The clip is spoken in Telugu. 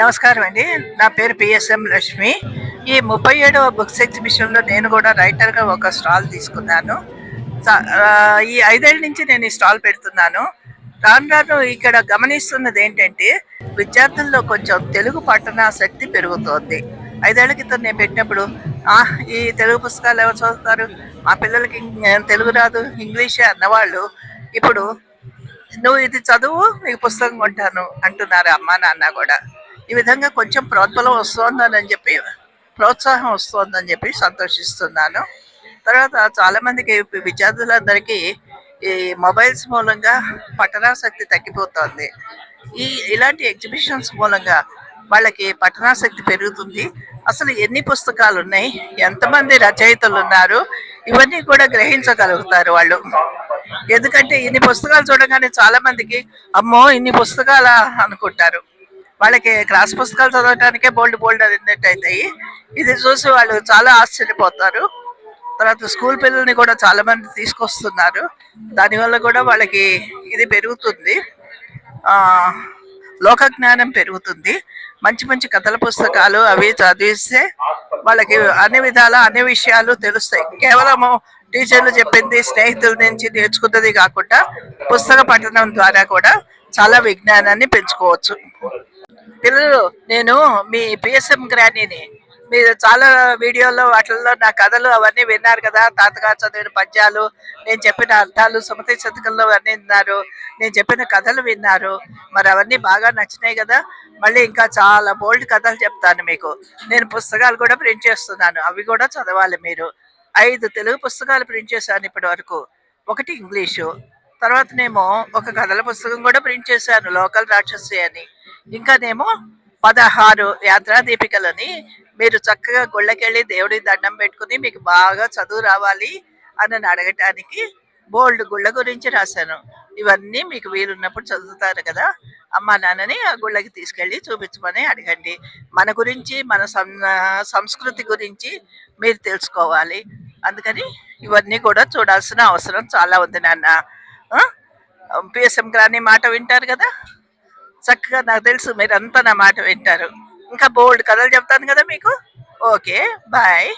నమస్కారం అండి. నా పేరు పిఎస్ఎం లక్ష్మి. ఈ ముప్పై ఏడవ బుక్స్ ఎగ్జిబిషన్లో నేను కూడా రైటర్గా ఒక స్టాల్ తీసుకున్నాను. ఈ ఐదేళ్ళ నుంచి నేను ఈ స్టాల్ పెడుతున్నాను. రాను రాను ఇక్కడ గమనిస్తున్నది ఏంటంటే విద్యార్థుల్లో కొంచెం తెలుగు పఠనాసక్తి పెరుగుతోంది. ఐదేళ్ళ క్రితం నేను పెట్టినప్పుడు ఈ తెలుగు పుస్తకాలు ఎవరు చదువుతారు? మా పిల్లలకి తెలుగు రాదు ఇంగ్లీషే అన్నవాళ్ళు. ఇప్పుడు నువ్వు ఇది చదువు నీకు పుస్తకం కొంటాను అంటున్నారు అమ్మ నాన్న కూడా. ఈ విధంగా కొంచెం ప్రోత్బలం వస్తోందని చెప్పి ప్రోత్సాహం వస్తోందని చెప్పి సంతోషిస్తున్నాను. తర్వాత చాలా మందికి విద్యార్థులందరికీ ఈ మొబైల్స్ మూలంగా పఠనాసక్తి తగ్గిపోతుంది. ఈ ఇలాంటి ఎగ్జిబిషన్స్ మూలంగా వాళ్ళకి పఠనాసక్తి పెరుగుతుంది. అసలు ఎన్ని పుస్తకాలు ఉన్నాయి ఎంతమంది రచయితలు ఉన్నారు? ఇవన్నీ కూడా గ్రహించగలుగుతారు వాళ్ళు. ఎందుకంటే ఇన్ని పుస్తకాలు చూడగానే చాలా మందికి అమ్మో ఇన్ని పుస్తకాల అనుకుంటారు. వాళ్ళకి క్లాస్ పుస్తకాలు చదవటానికే బోల్డ్ బోల్డ్ అన్నట్టు అవుతాయి ఇది చూసి వాళ్ళు చాలా ఆశ్చర్యపోతారు. తర్వాత స్కూల్ పిల్లల్ని కూడా చాలా మంది తీసుకొస్తున్నారు. దానివల్ల కూడా వాళ్ళకి ఇది పెరుగుతుంది. ఆ, లోక జ్ఞానం పెరుగుతుంది. మంచి మంచి కథల పుస్తకాలు అవి చదివిస్తే వాళ్ళకి అన్ని విధాల అన్ని విషయాలు తెలుస్తాయి. కేవలము టీచర్లు చెప్పింది స్నేహితుల నుంచి నేర్చుకున్నది కాకుండా పుస్తక పఠనం ద్వారా కూడా చాలా విజ్ఞానాన్ని పెంచుకోవచ్చు. పిల్లలు నేను మీ పిఎస్ఎం గ్రానీని మీరు చాలా వీడియోలో వాటిల్లో నా కథలు అవన్నీ విన్నారు కదా. తాతగారు చదివిన పద్యాలు నేను చెప్పిన అర్థాలు సుమతి శతకంలో అవన్నీ విన్నారు. నేను చెప్పిన కథలు విన్నారు. మరి అవన్నీ బాగా నచ్చినాయి కదా. మళ్ళీ ఇంకా చాలా బోల్డ్ కథలు చెప్తాను మీకు. నేను పుస్తకాలు కూడా ప్రింట్ చేస్తున్నాను. అవి కూడా చదవాలి మీరు. ఐదు తెలుగు పుస్తకాలు ప్రింట్ చేశాను ఇప్పటి వరకు. ఒకటి ఇంగ్లీషు తర్వాతనేమో ఒక కథల పుస్తకం కూడా ప్రింట్ చేశాను లోకల్ రాక్షసి అని. ఇంకానేమో పదహారు యాత్రా దీపికలని మీరు చక్కగా గుళ్ళకెళ్ళి దేవుడి దండం పెట్టుకుని మీకు బాగా చదువు రావాలి అని అడగటానికి బోల్డ్ గుళ్ళ గురించి రాశాను. ఇవన్నీ మీకు వీలున్నప్పుడు చదువుతారు కదా అమ్మా నాన్నని ఆ గుళ్ళకి తీసుకెళ్ళి చూపించమని అడగండి. మన గురించి మన సంస్కృతి గురించి మీరు తెలుసుకోవాలి. అందుకని ఇవన్నీ కూడా చూడాల్సిన అవసరం చాలా ఉంది నాన్న. పిఎస్ఎం గారి మాట వింటారు కదా? చక్కగా నాకు తెలుసు మీరంతా నా మాట వింటారు. ఇంకా బోల్డ్ కథలు చెప్తాను కదా మీకు? Okay bye.